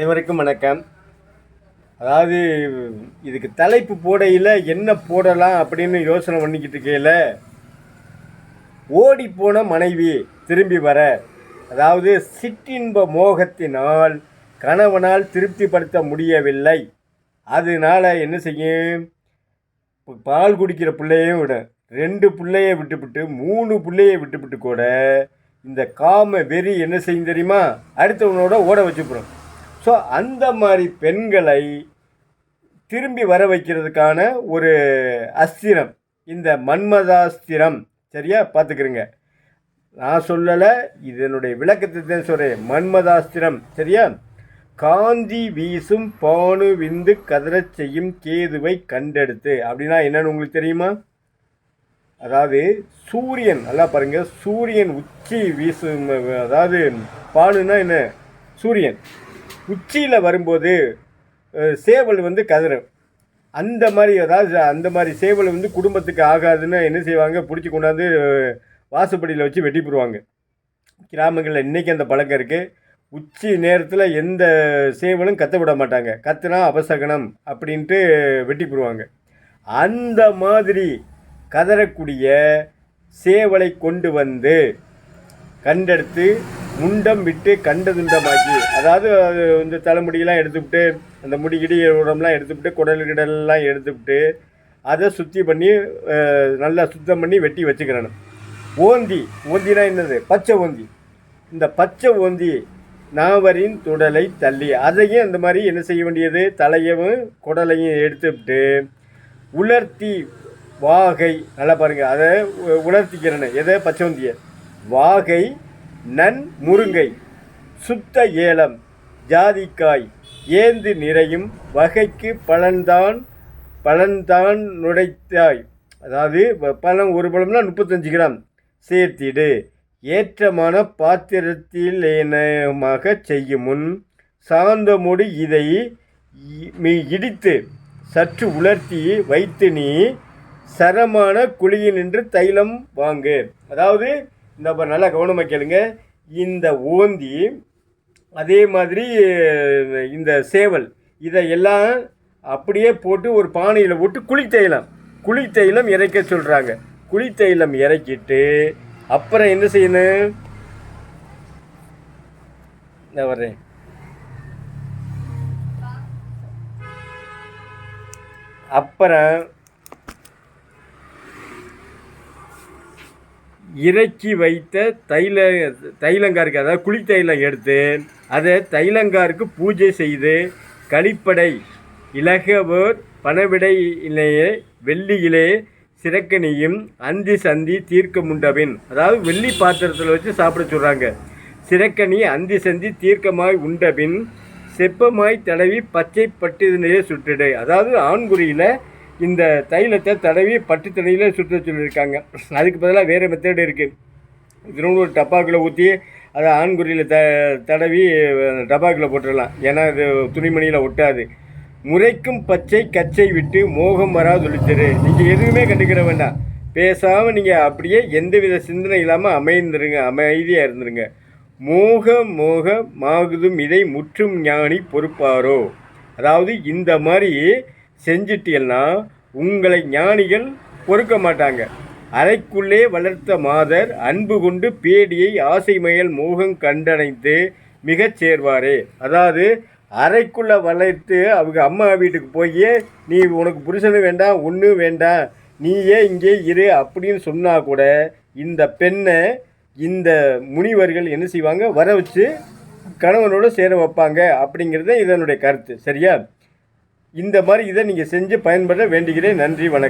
அனைவருக்கும் வணக்கம். அதாவது இதுக்கு தலைப்பு போடையில் என்ன போடலாம் அப்படின்னு யோசனை பண்ணிக்கிட்டு இருக்கையில் ஓடிப்போன மனைவி திரும்பி வர அதாவது சிற்றின்ப மோகத்தினால் கணவனால் திருப்திப்படுத்த முடியவில்லை. அதனால என்ன செய்யும்? பால் குடிக்கிற பிள்ளையும் விட. ரெண்டு பிள்ளைய விட்டுவிட்டு மூணு பிள்ளைய விட்டுவிட்டு கூட இந்த காம வெறி என்ன செய்யும் தெரியுமா? அடுத்தவனோட ஓட வச்சுப்புறோம் ஸோ அந்த மாதிரி பெண்களை திரும்பி வர வைக்கிறதுக்கான ஒரு அஸ்திரம் இந்த மன்மதாஸ்திரம். சரியா? பார்த்துக்கிறங்க. நான் சொல்லலை இதனுடைய விளக்கத்தை தான் சொல்கிறேன் மன்மதாஸ்திரம் சரியா? காந்தி வீசும் பானு விந்து கதறச் செய்யும் கேதுவை கண்டெடுத்து. அப்படின்னா என்னன்னு உங்களுக்கு தெரியுமா? அதாவது சூரியன் நல்லா பாருங்க. சூரியன் உச்சி வீசும் அதாவது பானுன்னா என்ன? சூரியன். உச்சியில் வரும்போது சேவல் வந்து கதறும். அந்த மாதிரி அதாவது அந்த மாதிரி சேவல் வந்து குடும்பத்துக்கு ஆகாதுன்னு என்ன செய்வாங்க? பிடிச்சி கொண்டாந்து அஹ், வாசப்படியில் வச்சு வெட்டி போடுவாங்க. கிராமங்களில் இன்றைக்கி அந்த பழக்கம் இருக்குது உச்சி நேரத்தில் எந்த சேவலும் கத்த விட மாட்டாங்க. கத்துனா அபசகனம் அப்படின்ட்டு வெட்டி போடுவாங்க. அந்த மாதிரி கதறக்கூடிய சேவலை கொண்டு வந்து கண்டெடுத்து முண்டம் விட்டு கண்டதுண்டமாக்கி அதாவது அது இந்த தலைமுடியெல்லாம் எடுத்துவிட்டு அந்த முடிகிடி உடம்புலாம் எடுத்துவிட்டு குடல் கிடல்லாம் எடுத்துவிட்டு அதை சுத்தி பண்ணி நல்லா சுத்தம் பண்ணி வெட்டி வச்சுக்கிறேன் ஓந்தி ஓந்தினா என்னது? பச்சை ஓந்தி. இந்த பச்சை ஓந்தி நாவரின் துடலை தள்ளி அதையும் அந்த மாதிரி என்ன செய்ய வேண்டியது? தலையவும் குடலையும் எடுத்துவிட்டு உலர்த்தி வாகை நல்லா பாருங்கள் அதை உலர்த்திக்கிறேன்னு எதை? பச்சவந்திய வாகை நன் முருங்கை சுத்த ஏலம் ஜாதிக்காய் ஏந்து நிறையும் வகைக்கு பலன்தான் பலன்தான் நுடைத்தாய். அதாவது ப- பழம் ஒரு பழம்னா முப்பத்தஞ்சு கிராம். சேர்த்திடு. ஏற்றமான பாத்திரத்தில் ஏனமாக செய்யும் முன் சாந்தமுடி இதை இ- இடித்து சற்று உலர்த்தி வைத்து நீ சரமான குழியில் நின்று தைலம் வாங்கு. அதாவது இந்த மாதிரி நல்லா கவனமாக கேளுங்க. இந்த ஓந்தி அதே மாதிரி இந்த சேவல் இதை எல்லாம் அப்படியே போட்டு ஒரு பானையில் போட்டு குழி தைலம் குழி தைலம் இறைக்க சொல்கிறாங்க குழி தைலம் இறக்கிட்டு அப்புறம் என்ன செய்யணும்? நான் வர்றேன். அப்புறம் இறக்கி வைத்த தைல தைலங்காருக்கு அதாவது குழி தைலம் எடுத்து அதை தைலங்காருக்கு பூஜை செய்து கழிப்படை இலகவோர் பணவிடையிலேயே வெள்ளியிலே சிறக்கனியும் அந்தி சந்தி தீர்க்க முண்டபின் அதாவது வெள்ளி பாத்திரத்தில் வச்சு சாப்பிட சொல்கிறாங்க சிறக்கனி அந்தி சந்தி தீர்க்கமாய் உண்டபின் செப்பமாய் தடவி பச்சை பட்டிதனையே சுற்றிடு அதாவது ஆண்குறியில் இந்த தைலத்தை தடவி பட்டு தடையில் சுற்ற சொல்லியிருக்காங்க அதுக்கு பதிலாக வேறு மெத்தேடு இருக்குது திரும்ப ஒரு டப்பாக்குள்ளே ஊற்றி அதை ஆண்குறியில் த தடவி டப்பாக்குள்ளே போட்டுடலாம். ஏன்னா இது துணிமணியில் ஒட்டாது. முறைக்கும் பச்சை கச்சை விட்டு மோகம் வராது ஒழிச்சிரு நீங்கள் எதுவுமே கண்டுக்கிட வேண்டாம். பேசாமல் நீங்கள் அப்படியே எந்தவித சிந்தனை இல்லாமல் அமைந்துருங்க அமைதியாக இருந்துருங்க. மோக மோக மாகுதும் இதை முற்றும் ஞானி பொறுப்பாரோ? அதாவது இந்த மாதிரி செஞ்சிட்டீங்கன்னா உங்களை ஞானிகள் பொறுக்க மாட்டாங்க. அறைக்குள்ளே வளர்த்த மாதர் அன்பு கொண்டு பேடியை ஆசைமயல் மோகம் கண்டடைந்து மிகச் சேர்வாரே. அதாவது அறைக்குள்ளே வளர்த்து அவங்க அம்மா வீட்டுக்கு போய் நீ உனக்கு புருஷனும் வேண்டாம் ஒன்றும் வேண்டாம் நீயே இங்கே இரு அப்படின்னு சொன்னால் கூட இந்த பெண்ணை இந்த முனிவர்கள் என்ன செய்வாங்க? வர வச்சு கணவனோட சேர வைப்பாங்க அப்படிங்கிறது இதனுடைய கருத்து. சரியா? இந்த மாதிரி இதை நீங்கள் செஞ்சு பயன்பட வேண்டுகிறேன். நன்றி வணக்கம்.